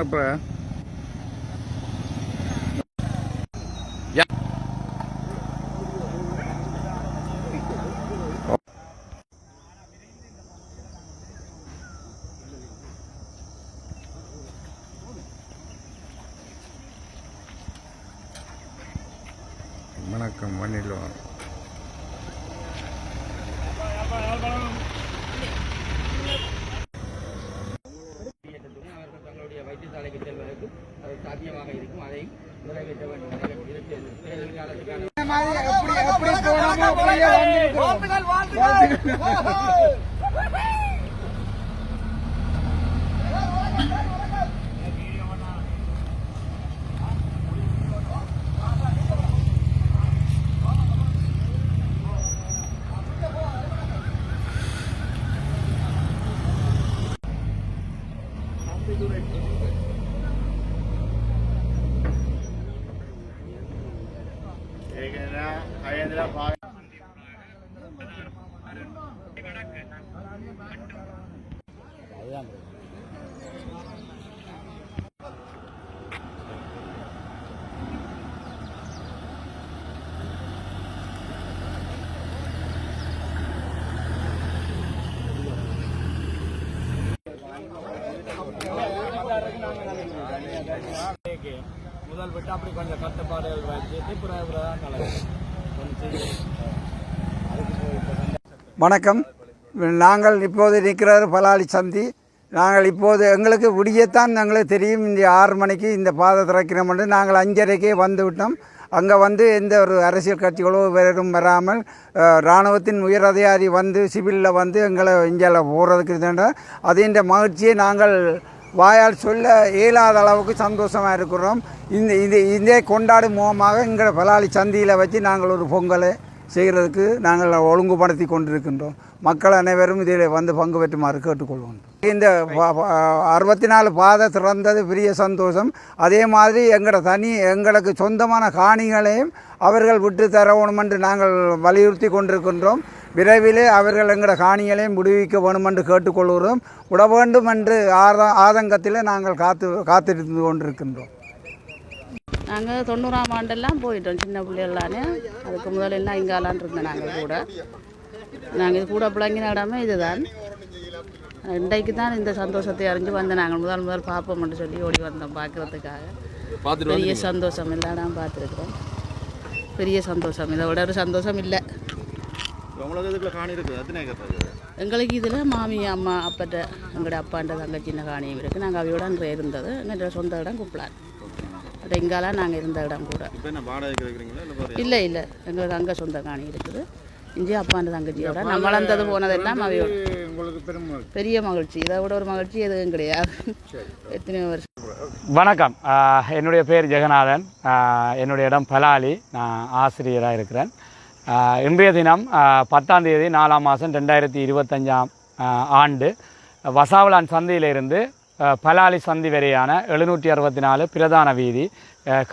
இப்போ வணக்கம் வண்ணிலும் நிறைவேற்ற வேண்டும் முதல் விட்டு அப்படி கொஞ்சம் கட்டுப்பாடுகள் வச்சு திப்புரா தான் கலக்கும். வணக்கம். நாங்கள் இப்போது நிற்கிறார் பலாலி சந்தி. நாங்கள் இப்போது எங்களுக்கு விடியத்தான் எங்களுக்கு தெரியும். இந்த ஆறு மணிக்கு இந்த பாதை திறக்கிறோம் என்று நாங்கள் அஞ்சரைக்கே வந்து விட்டோம். அங்கே வந்து எந்த ஒரு அரசியல் கட்சிகளோ வேறும் வராமல் இராணுவத்தின் உயர் அதிகாரி வந்து சிவிலில் வந்து எங்களை இந்தியாவில் போகிறதுக்கு இதுன்ற மகிழ்ச்சியை நாங்கள் வாயால் சொல்ல இயலாத அளவுக்கு சந்தோஷமாக இருக்கிறோம். இந்த இது இதே கொண்டாடும் முகமாக எங்களை பலாளி சந்தியில் வச்சு நாங்கள் ஒரு பொங்கலை செய்கிறதுக்கு நாங்கள் ஒழுங்குபடுத்தி கொண்டிருக்கின்றோம். மக்கள் அனைவரும் இதில் வந்து பங்கு பெற்றுமாறு கேட்டுக்கொள்வோம். இந்த அறுபத்தி நாலு பாதை திறந்தது பெரிய சந்தோஷம். அதே மாதிரி எங்களோட தனி எங்களுக்கு சொந்தமான காணிகளையும் அவர்கள் விட்டு தரணும் என்று நாங்கள் வலியுறுத்தி கொண்டிருக்கின்றோம். விரைவிலே அவர்கள் எங்களோட காணிகளையும் விடுவிக்க வேணும் என்று கேட்டுக்கொள்கிறோம். விட வேண்டும் என்று ஆத ஆதங்கத்தில் நாங்கள் காத்து காத்திருந்து கொண்டிருக்கின்றோம். நாங்கள் தொண்ணூறாம் ஆண்டெல்லாம் போயிட்டோம் சின்ன பிள்ளைகளானே அதுக்கு முதலெல்லாம் இங்காலான் இருந்தோம் நாங்கள் கூட. நாங்கள் இது கூட பிள்ளைங்கின இடமே இதுதான். இன்றைக்கு தான் இந்த சந்தோஷத்தை அறிஞ்சு வந்தோம் நாங்கள் முதல் முதல் பார்ப்போம்னு சொல்லி ஓடி வந்தோம் பார்க்கறதுக்காக. பெரிய சந்தோஷம் எல்லா இடம் பார்த்துருக்கோம் பெரிய சந்தோஷம். இதை விட ஒரு சந்தோஷம் இல்லை. எங்களுக்கு இதில் மாமி அம்மா அப்பட்ட எங்களோட அப்பாண்ட தங்கச்சின்ன காணியும் இருக்குது. நாங்கள் அவையோட இருந்தது. எங்களோட சொந்த இடம் குப்பலான். அது இங்காலாம் நாங்கள் இருந்த இடம் கூட. இல்லை இல்லை எங்களுக்கு அங்கே சொந்த காணி இருக்குது. இஞ்சி அப்பாண்ட தங்கச்சியோட நம்ம வளர்ந்தது போனதெல்லாம் அவையோட பெரிய மகிழ்ச்சி. இதை விட ஒரு மகிழ்ச்சி எதுவும் கிடையாது. எத்தனையோ வருஷம். வணக்கம். என்னுடைய பேர் ஜெகநாதன். என்னுடைய இடம் பலாலி. நான் ஆசிரியராக இருக்கிறேன். இன்றைய தினம் பத்தாம் தேதி நாலாம் மாதம் ரெண்டாயிரத்தி இருபத்தஞ்சாம் ஆண்டு வசாவலான் சந்தையிலிருந்து பலாலி சந்தி வரையான எழுநூற்றி அறுபத்தி நாலு பிரதான வீதி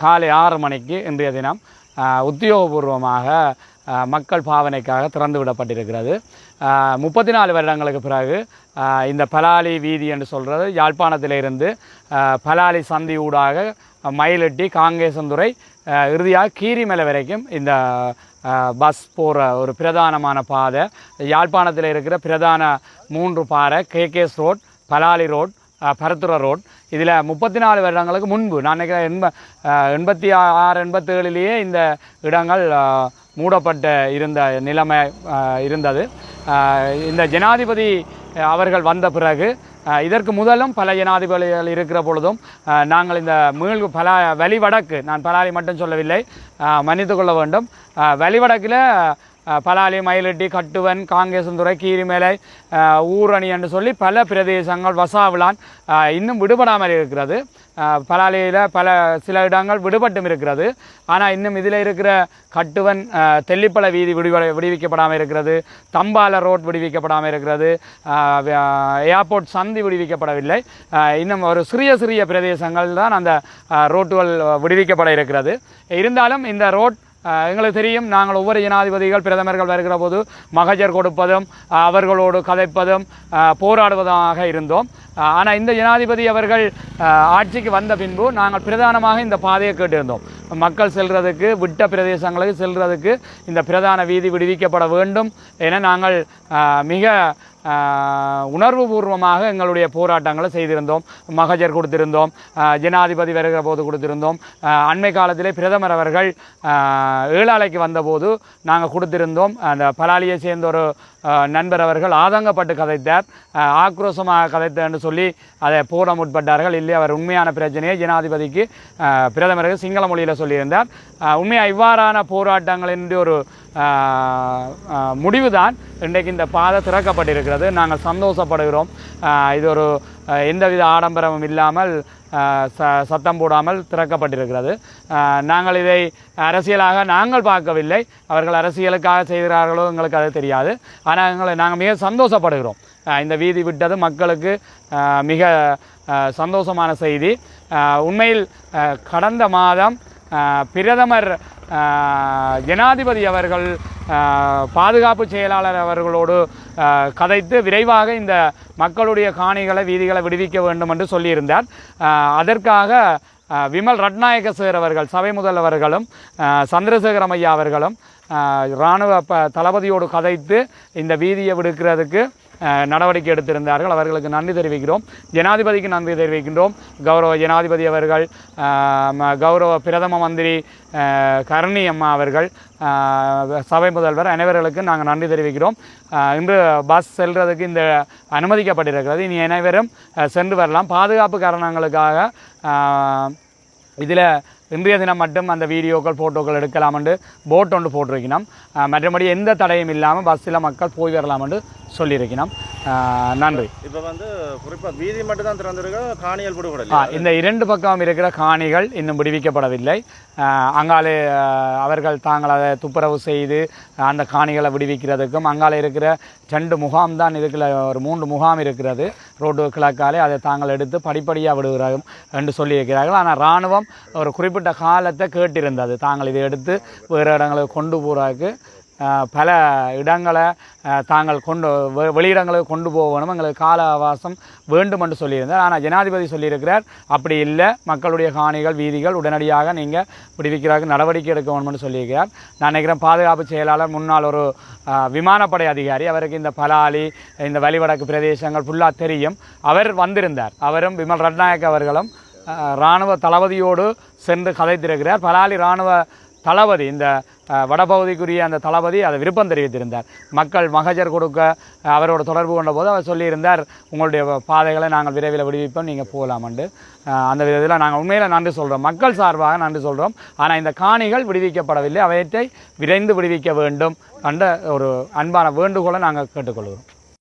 காலை ஆறு மணிக்கு இன்றைய தினம் உத்தியோகபூர்வமாக மக்கள் பாவனைக்காக திறந்து விடப்பட்டிருக்கிறது. முப்பத்தி நாலு வருடங்களுக்கு பிறகு இந்த பலாலி வீதி என்று சொல்கிறது யாழ்ப்பாணத்திலிருந்து பலாலி சந்தி ஊடாக மயிலட்டி காங்கேசந்துறை இறுதியாக கீரிமலை வரைக்கும் இந்த பஸ் போகிற ஒரு பிரதானமான பாதை. யாழ்ப்பாணத்தில் இருக்கிற பிரதான மூன்று பாறை கேகேஎஸ் ரோட் பலாலி ரோட் ஆஹ் ரோட். இதில் முப்பத்தி நாலு வருடங்களுக்கு முன்பு நான் நினைக்கிறேன் எண்ப எண்பத்தி ஆறு எண்பத்தேழுலேயே இந்த இடங்கள் மூடப்பட்ட இருந்த நிலைமை இருந்தது. இந்த ஜனாதிபதி அவர்கள் வந்த பிறகு இதற்கு முதலும் பல ஜனாதிபதிகள் இருக்கிற பொழுதும் நாங்கள் இந்த மீள் பல வழிவடக்கு நான் பலாலி மட்டும் சொல்லவில்லை மன்னித்து கொள்ள வேண்டும் வெளிவடக்கில் வழிவடக்கில் பலாலி மயிலட்டி கட்டுவன் காங்கேசந்துறை கீரிமேலை ஊரணி என்று சொல்லி பல பிரதேசங்கள் வசாவிலான் இன்னும் விடுபடாமல் இருக்கிறது. பலாலியில் பல சில இடங்கள் விடுபட்டும் இருக்கிறது. ஆனால் இன்னும் இதில் இருக்கிற கட்டுவன் ஆஹ் வீதி விடுவ விடுவிக்கப்படாமல் இருக்கிறது. தம்பால ரோட் விடுவிக்கப்படாமல் இருக்கிறது. ஏர்போர்ட் சந்தி விடுவிக்கப்படவில்லை. இன்னும் ஒரு சிறிய சிறிய பிரதேசங்கள் தான் அந்த ரோட்டுகள் விடுவிக்கப்பட இருக்கிறது. இருந்தாலும் இந்த ரோட் எங்களுக்கு தெரியும் நாங்கள் ஒவ்வொரு ஜனாதிபதிகள் பிரதமர்கள் வருகிற போது மகஜர் கொடுப்பதும் அவர்களோடு கதைப்பதும் போராடுவதாக இருந்தோம். ஆனால் இந்த ஜனாதிபதி அவர்கள் ஆட்சிக்கு வந்த பின்பு நாங்கள் பிரதானமாக இந்த பாதையை கேட்டிருந்தோம். மக்கள் செல்றதுக்கு விட்ட பிரதேசங்களுக்கு செல்றதுக்கு இந்த பிரதான வீதி விடுவிக்கப்பட வேண்டும் என நாங்கள் மிக உணர்வுபூர்வமாக எங்களுடைய போராட்டங்களை செய்திருந்தோம். மகஜர் கொடுத்திருந்தோம். ஜனாதிபதி வருகிற போது கொடுத்திருந்தோம். அண்மை காலத்திலே பிரதமர் அவர்கள் ஏழாலைக்கு வந்தபோது நாங்கள் கொடுத்திருந்தோம். அந்த பலாலியை சேர்ந்த ஒரு நண்பர் அவர்கள் ஆதங்கப்பட்டு கதைத்தார். ஆக்ரோஷமாக கதைத்தேன்னு சொல்லி அதை போட முற்பட்டார்கள். இல்லை அவர் உண்மையான பிரச்சனையை ஜனாதிபதிக்கு பிரதமருக்கு சிங்கள மொழியில் சொல்லியிருந்தார். உண்மையாக இவ்வாறான போராட்டங்களின் ஒரு முடிவு தான் இன்றைக்கு இந்த பாதை திறக்கப்பட்டிருக்கிறது. நாங்கள் சந்தோஷப்படுகிறோம். இது ஒரு எந்தவித ஆடம்பரமும் இல்லாமல் ச சத்தம் போடாமல் திறக்கப்பட்டிருக்கிறது. நாங்கள் இதை அரசியலாக நாங்கள் பார்க்கவில்லை. அவர்கள் அரசியலுக்காக செய்கிறார்களோ எங்களுக்கு அது தெரியாது. ஆனால் எங்களை நாங்கள் மிக சந்தோஷப்படுகிறோம். இந்த வீதி விட்டது மக்களுக்கு மிக சந்தோஷமான செய்தி. உண்மையில் கடந்த மாதம் பிரதமர் ஜனாதிபதி அவர்கள் பாதுகாப்பு செயலாளர் அவர்களோடு கதைத்து விரைவாக இந்த மக்களுடைய காணிகளை வீதிகளை விடுவிக்க வேண்டும் என்று சொல்லியிருந்தார். அதற்காக விமல் ரட்நாயக சார் அவர்கள் சபை முதல்வர்களும் அஹ், சந்திரசேகரம் ஐயா அவர்களும் இராணுவ ப தளபதியோடு கதைத்து இந்த வீதியை விடுக்கிறதுக்கு நடவடிக்கை எடுத்திருந்தார்கள். அவர்களுக்கு நன்றி தெரிவிக்கிறோம். ஜனாதிபதிக்கு நன்றி தெரிவிக்கின்றோம். கௌரவ ஜனாதிபதி அவர்கள் ம- கௌரவ பிரதம மந்திரி கரணி கருணி அம்மா அவர்கள் சபை முதல்வர் அனைவர்களுக்கு நாங்கள் நன்றி தெரிவிக்கிறோம். இன்று பஸ் செல்றதுக்கு இந்த அனுமதிக்கப்பட்டிருக்கிறது. இனி அனைவரும் சென்று வரலாம். பாதுகாப்பு காரணங்களுக்காக இதில் இன்றைய தினம் மட்டும் அந்த வீடியோக்கள் ஃபோட்டோக்கள் எடுக்கலாம் என்று போட் ஒன்று போட்டிருக்கணும் மற்றபடி எந்த தடையும் இல்லாமல் பஸ்ஸில் மக்கள் போய் வரலாம் என்று சொல்லியிருக்கணும் நன்றி. இப்போ வந்து குறிப்பாக வீதி மட்டும் தான் திறந்திருக்க ஆ, விடுபடல இந்த இரண்டு பக்கம் இருக்கிற காணிகள் இன்னும் விடுவிக்கப்படவில்லை. அங்காலே அவர்கள் தாங்கள் அதை துப்புரவு செய்து அந்த காணிகளை விடுவிக்கிறதுக்கும் அங்காலே இருக்கிற ரெண்டு முகாம் தான் இதுக்குள்ள ஒரு மூன்று முகாம் இருக்கிறது. ரோடு கிழக்காலே அதை தாங்கள் எடுத்து படிப்படியாக விடுகிறார்கள் என்று சொல்லியிருக்கிறார்கள். ஆனால் இராணுவம் ஒரு குறிப்பிட்ட காலத்தை கேட்டிருந்தது. தாங்கள் இதை எடுத்து வேறு இடங்களுக்கு கொண்டு போகிறாக்கு பல இடங்களை தாங்கள் கொண்டு வெளியிடங்களுக்கு கொண்டு போகணும். எங்களுக்கு கால அவகாசம் வேண்டும் என்று சொல்லியிருந்தார். ஆனால் ஜனாதிபதி சொல்லியிருக்கிறார் அப்படி இல்லை. மக்களுடைய காணிகள் வீதிகள் உடனடியாக நீங்கள் விடுவிக்கிறதுக்கு நடவடிக்கை எடுக்க வேணும்னு சொல்லியிருக்கிறார். நான் நினைக்கிறேன் பாதுகாப்பு செயலாளர் முன்னாள் ஒரு விமானப்படை அதிகாரி அவருக்கு இந்த பலாலி இந்த வழிவடக்கு பிரதேசங்கள் ஃபுல்லாக தெரியும். அவர் வந்திருந்தார். அவரும் விமல் ரட்நாயக் அவர்களும் இராணுவ தளபதியோடு சென்று கதைத்திருக்கிறார். பலாலி இராணுவ தளபதி இந்த வடபகுதிக்குரிய அந்த தளபதி அதை விருப்பம் தெரிவித்திருந்தார். மக்கள் மகஜர் கொடுக்க அவரோட தொடர்பு கொண்டபோது அவர் சொல்லியிருந்தார் உங்களுடைய பாதைகளை நாங்கள் விரைவில் விடுவிப்போம் நீங்கள் போகலாமண்டு அந்த விதத்தில் நாங்கள் உண்மையில் நன்றி சொல்கிறோம் மக்கள் சார்பாக நன்றி சொல்கிறோம் ஆனால் இந்த காணிகள் விடுவிக்கப்படவில்லை. அவற்றை விரைந்து விடுவிக்க வேண்டும் என்ற ஒரு அன்பான வேண்டுகோளை நாங்கள் கேட்டுக்கொள்கிறோம்.